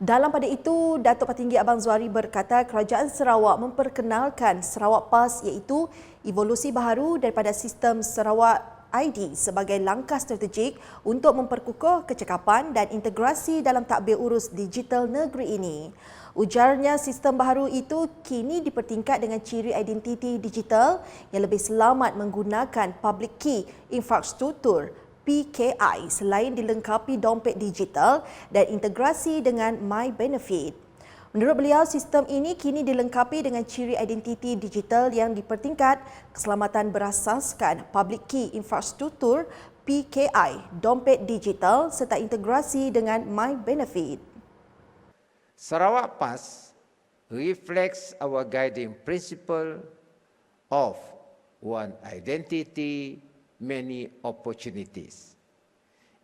Dalam pada itu, Datuk Petinggi Abang Zuari berkata Kerajaan Sarawak memperkenalkan Sarawak PAS iaitu evolusi baharu daripada sistem Sarawak ID sebagai langkah strategik untuk memperkukuh kecekapan dan integrasi dalam takbir urus digital negeri ini. Ujarnya sistem baharu itu kini dipertingkat dengan ciri identiti digital yang lebih selamat menggunakan public key infrastruktur PKI selain dilengkapi dompet digital dan integrasi dengan My Benefit. Menurut beliau, sistem ini kini dilengkapi dengan ciri identiti digital yang dipertingkat, keselamatan berasaskan public key infrastruktur PKI, dompet digital serta integrasi dengan My Benefit. Sarawak PAS reflects our guiding principle of one identity, many opportunities,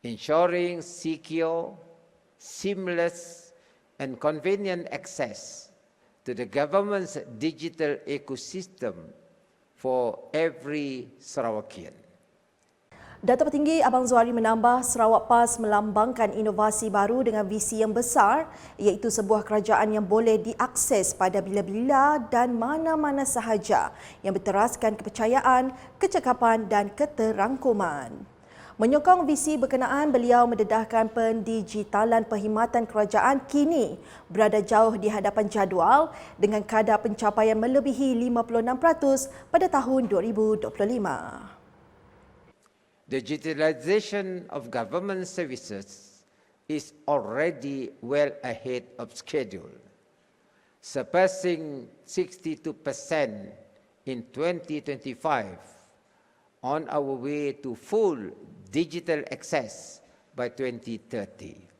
ensuring secure, seamless, and convenient access to the government's digital ecosystem for every Sarawakian. Datuk Petinggi Abang Zuari menambah Sarawak PAS melambangkan inovasi baru dengan visi yang besar iaitu sebuah kerajaan yang boleh diakses pada bila-bila dan mana-mana sahaja yang berteraskan kepercayaan, kecekapan dan keterangkuman. Menyokong visi berkenaan, beliau mendedahkan pendigitalan perkhidmatan kerajaan kini berada jauh di hadapan jadual dengan kadar pencapaian melebihi 56% pada tahun 2025. The digitalization of government services is already well ahead of schedule, surpassing 62% in 2025 on our way to full digital access by 2030.